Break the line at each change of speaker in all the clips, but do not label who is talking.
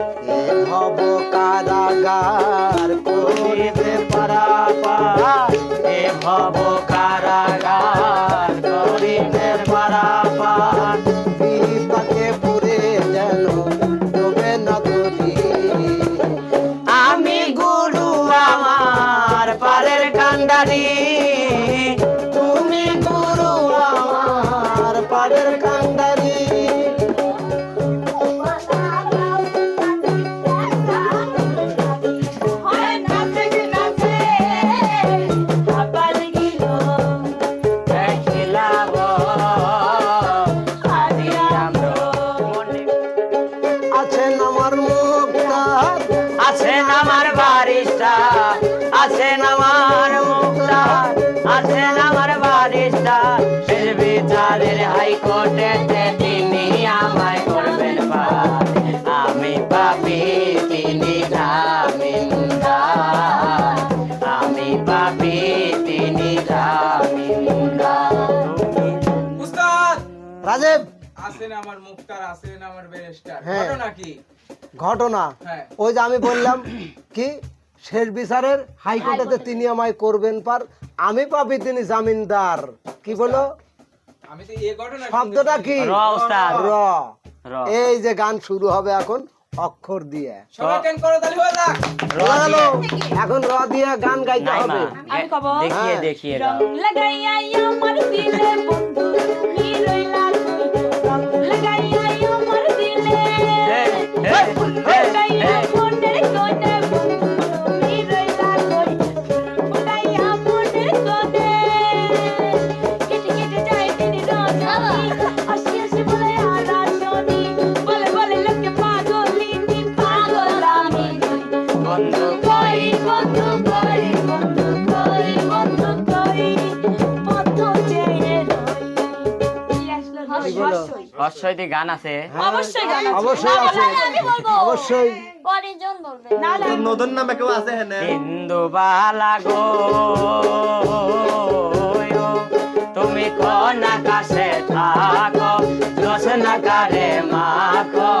এ ভব কারাগার।
বিচারের হাইকোর্টে তিনি আমায় করবেন পার আমি পাপি তিনি জামিনদার। আমি পাপি তিনি জামিনদার।
উস্তাদ!
রাজীব!
আসেন আমার মুক্তার আসেন আমার ব্যারিস্টার।
হ্যাঁ।
ঘটনা কি?
ঘটনা?
হ্যাঁ।
ওই যে আমি বললাম কি শেষ বিচারের হাইকোর্টেতে তিনি আমায় করবেন পার। আমি পাবি তিনি জামিনদার। কি বলো? শব্দটা কি? এই যে গান শুরু হবে এখন অক্ষর দিয়ে। এখন র দিয়ে গান গাইতে হবে।
দেখিয়ে
হ্যাঁ।
দেখিয়ে
লাগাইয়া আমার দিলে বন্ধু লাগাইয়া আমার দিলে
অবশ্যই
দি গান আছে।
হ্যাঁ,
অবশ্যই গান আছে।
অবশ্যই আছে। অবশ্যই।
পরেজন বলবে।
না
নদন নামে কেউ আছে হেনে?
হিন্দু বালা গো তুমি কোন আকাশে থাকো? জোসন করে মাখো।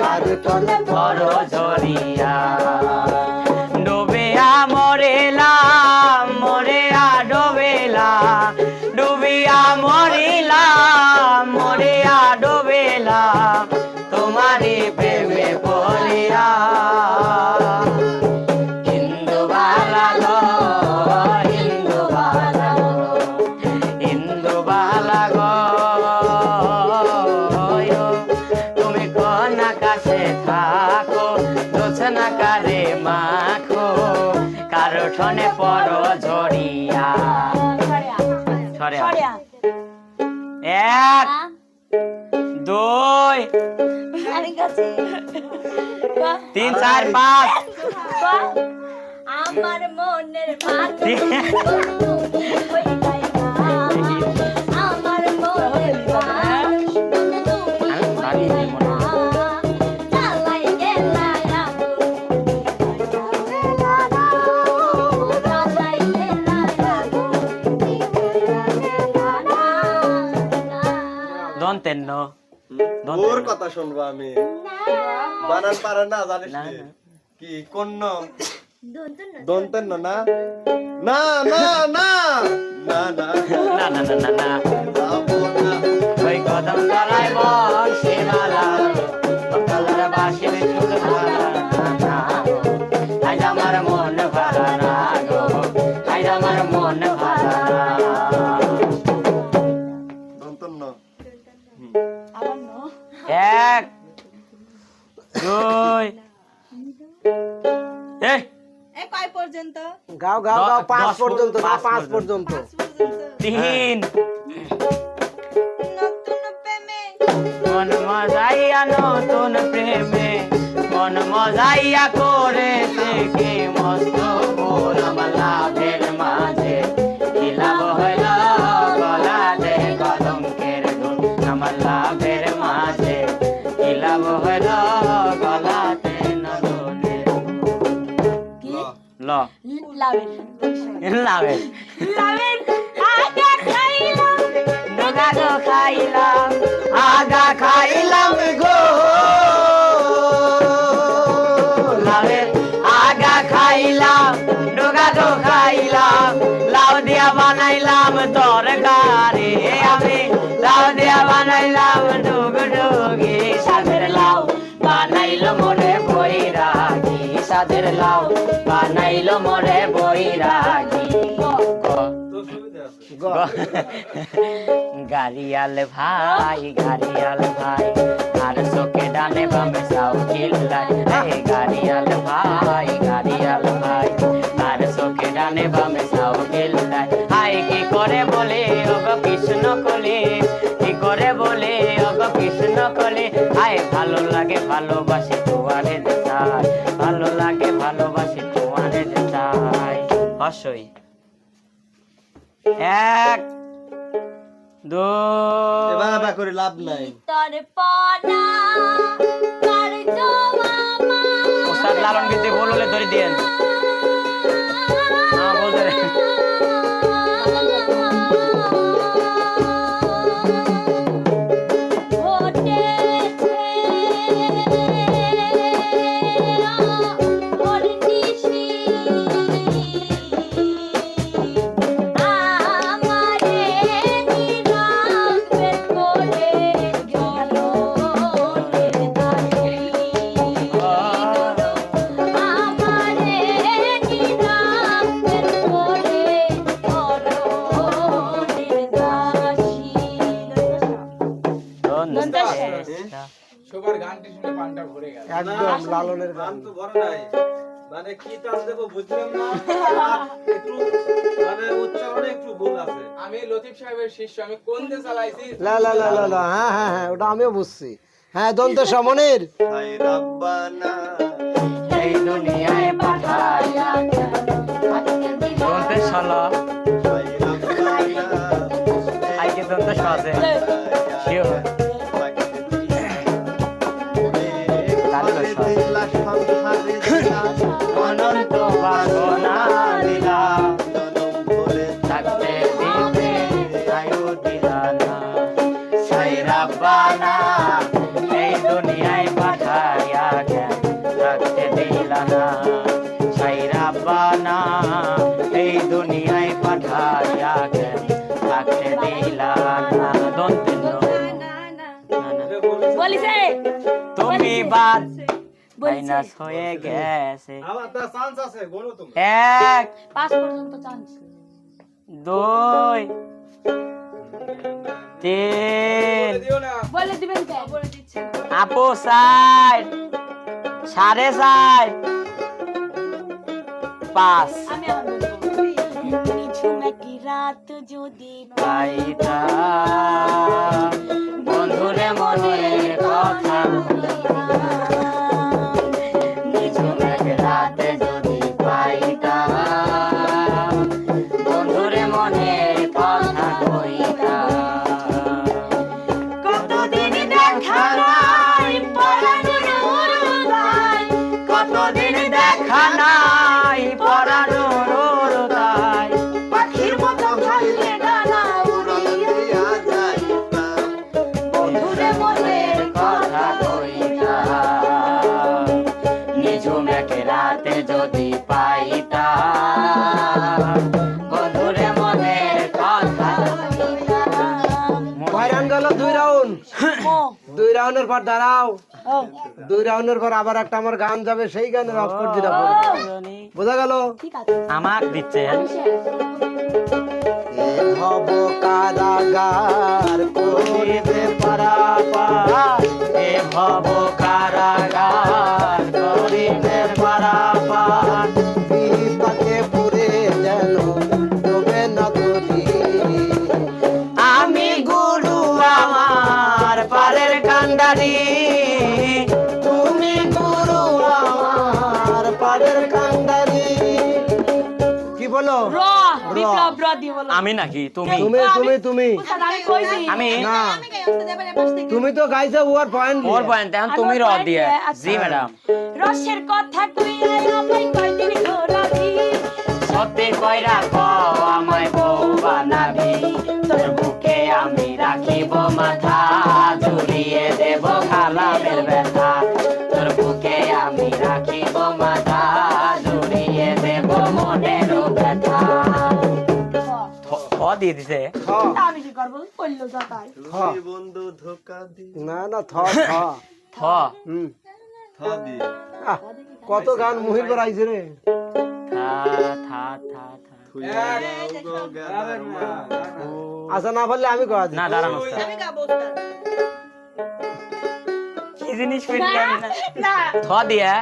কারু তোল পর জরিয়া ডুবে মরেলা
মরে
আ
ডুবেলা।
এক দুই তিন চার পাঁচ।
আমার মনের ভাত
ওর কথা শুনব আমি বানান পারে না জানিস
না,
নি?
না।
কি কোন ন? দন্তের ন না না না না না না
না না না না না
যাব না।
ওই কদম তলায় বসে মালা
গাও গাও গাও পাঁচ পর্যন্ত না
পাঁচ পর্যন্ত।
পর্যন্ত।
তিন। মন মজাইয়া নতুন প্রেমে মন মজাইয়া করেছে কি মস্ত গোলাম লাভের মাঝে। laven. Laven. Laven. Aga খাইলাম ডোগা গো খাইলাম আগা খাইলাম গো
লাভের আগা খাইলাম
ডোগা গো খাইলাম লাউ দিয়া
বানাইলাম তরকারে আমি লাউ দিয়া
বানাইলাম ডোগ ডোগে সাদের লাউ বানাইলো মোরে বইরা কি সাদের লাউ বানাইলো মোরে গাড়িয়াল ভাই গাড়িয়াল ভাই, আর চোখে ডানে বামে সাউ চিল্লাই গাড়িয়াল ভাই গাড়িয়াল ভাই, আর চোখে ডানে বামে সাউ চিল্লাই হাই কি করে বলে ওগ কৃষ্ণ কলি কি করে বলে ওগ কৃষ্ণ কলি হাই ভালো লাগে ভালোবাসি তোমারে দেখাই ভালো লাগে ভালোবাসি তোমারে দেখাই হসই এক দুই
বাবা করে লাভ নাই।
তোর পনা কার জমামা
ওস্তাদ লালন গীতে বললে ধরে দিয়েন। দোস্ত।
সবার গানটি শুনে পানটা ভরে গেল।
একদম লালনের গান।
গান তো বড় নাই। মানে কি টান দেবো বুঝলাম না। একটু মানে উচ্চারণে একটু ভুল আছে।
আমি লতিফ সাহেবের শিষ্য আমি কোন দিয়ে চালাইছি?
লা লা লা লা লা হ্যাঁ হ্যাঁ হ্যাঁ ওটা আমিও বুঝছি। হ্যাঁ দন্ত সমনের।
হাই রাব্বানা।
এই দুনিয়ায় পাঠাইয়া দন্তে শালা।
হাই রাব্বানা।
আইকে দন্তে সাজে এই দুনিয়ায় পাঠাইয়া জ্ঞান থাকতে দিলা না দন্তে
বলিছে।
তুমি বাদ মাইনাস হয়ে গেছে। এক
পাঁচ পর্যন্ত চান্স
দুই তিন।
বলে দিবেন
আপু সাইড সাড়ে চার
একটি রাত যদি
পাইতা বন্ধুরে মনে কথা
গেল দুই রাউন্ড
ও।
দুই রাউন্ডের পর দাঁড়াও।
ও।
দুই রাউন্ডের পর আবার একটা আমার গান যাবে সেই গানের অক্ষর যেটা বলব বোঝা গেল?
আমার
দিচ্ছে। হব কারাগার করিবে পারাপার।
এ ভব কারাগার। আমি নাকি? তুমি।
তুমি তুমি তুমি।
আমি
আমি
আমি
তুমি তো গাইছো ওর পয়েন্ট
ওর পয়েন্ট এখন তুমি র দিয়ে।
আচ্ছা।
জি ম্যাডাম
রসের কথা তুই আমায় কয়দিন ঘোরাবি
সত্যি কইরা দিয়ে দিছে।
আমি কি করব করল যা তাই।
বন্ধু ধোকা দি
না না থ থ।
থ।
হুম।
থ দি
কত গান মুহির পর আইছে রে।
থা থা থা
আচ্ছা না পারলে আমি কয়া
না দাঁড়ান
আমি গাবো
কি জিনিস না থ দিয়ে।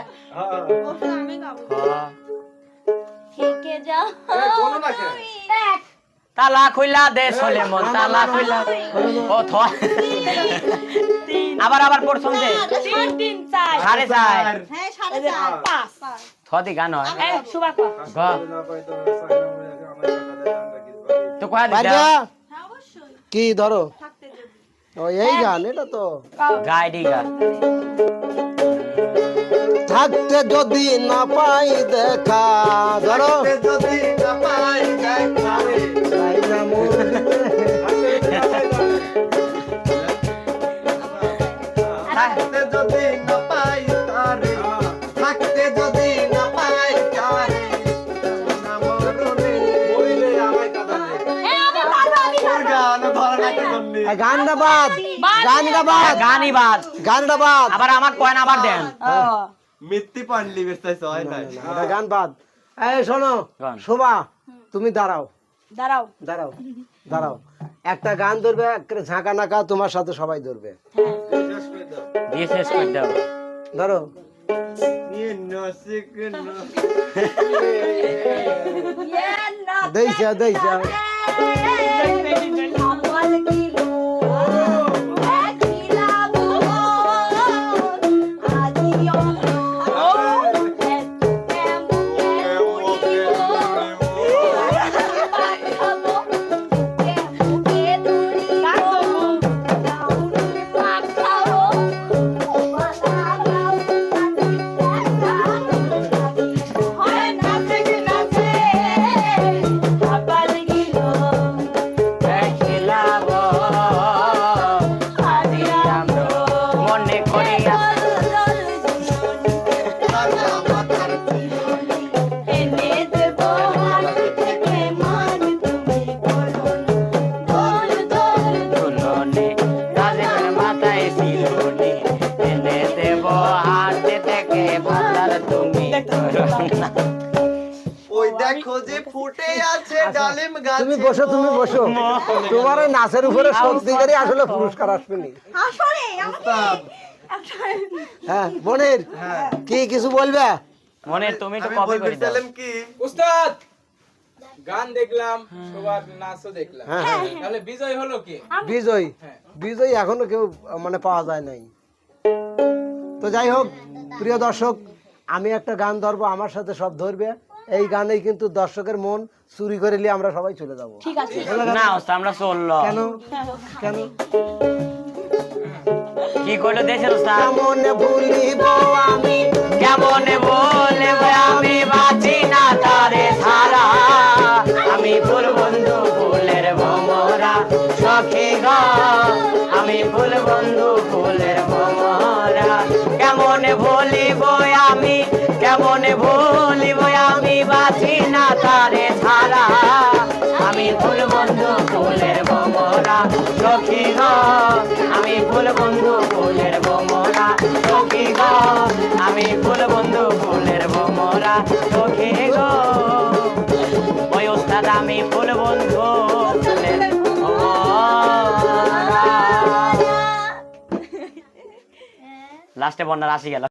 ওস্তাদ, আমি গাবো।
থ।
থেকে যাও।
বলো না কেন
এক
তালা খুইলা দে সোলে মন তালা খুইলা ও থ। আবার আবার প্রথম দে
তিন। তিন চার।
সাড়ে চার।
হ্যাঁ সাড়ে
এই যে
চার
পাঁচ।
থ দি গান হয়।
কর
গ। তো কয়া দিছ
হ্যাঁ অবশ্যই।
কি ধরো? ও এই গান এটা তো।
গাইডি গা
থাকতে যদি না পাই দেখা ধরো।
যদি না পাই দেখা থাকতে যদি না পাই তারে থাকতে যদি না পাই তারে না মরুনে
বলিলে আমায় কাঁদা নেই
এই আমি পারব আমি
ওর গান ধরে রাখতে জন্যে
এই গানটা বাদ গানটা বাদ
গানই বাদ।
গানটা বাদ।
আবার আমার কয়েন আবার দেন।
মিত্তি পান্ডি বেস্তাইছ হয় নাই।
গান বাদ। এই শোনো। শোভা তুমি দাঁড়াও।
দাঁড়াও।
দাঁড়াও দাঁড়াও। একটা গান ধরবে ঝাঁকা নাকা তোমার সাথে সবাই ধরবে।
দিয়ে শেষ করে দাও
ধরো
নিয়ে নসিক ন
দেইছা দেইছা
মনে করিয়া তুমি
বসো তুমি বসো। তোমার এই নাচের উপরে সত্যিকারই আসলে পুরস্কার আসবেনি হ্যাঁ বোনের কি কিছু বলবে?
মনে তুমি তো কপি করে দাও।
কি?
উস্তাদ গান দেখলাম সবার নাচও দেখলাম।
হ্যাঁ, হ্যাঁ।
তাহলে বিজয় হলো কি?
বিজয়।
হ্যাঁ।
বিজয় এখনও কেউ মানে পাওয়া যায় নাই। তো যাই হোক প্রিয় দর্শক আমি একটা গান ধরবো আমার সাথে সব ধরবে। এই গানেই কিন্তু দর্শকের মন চুরি করে নিয়ে আমরা সবাই চলে যাব।
ঠিক আছে।
না ওস্তাদ আমরা চলল।
কেন? কেন?
কি করল দেশের ওস্তাদ
কেমন ভুলিব আমি?
কেমন বলে আমি বাঁচি না তারে ছাড়া আমি ফুল বন্ধু ফুলের ভমরা সখী গ। আমি ফুল বন্ধু ফুল বন্ধু ফুলের বোমরা সখী গ। আমি ফুল বন্ধু ফুলের বোমরা সখী গ। ওই ওস্তাদ আমি ফুল বন্ধু লাস্টে বন্যার আসি গেল।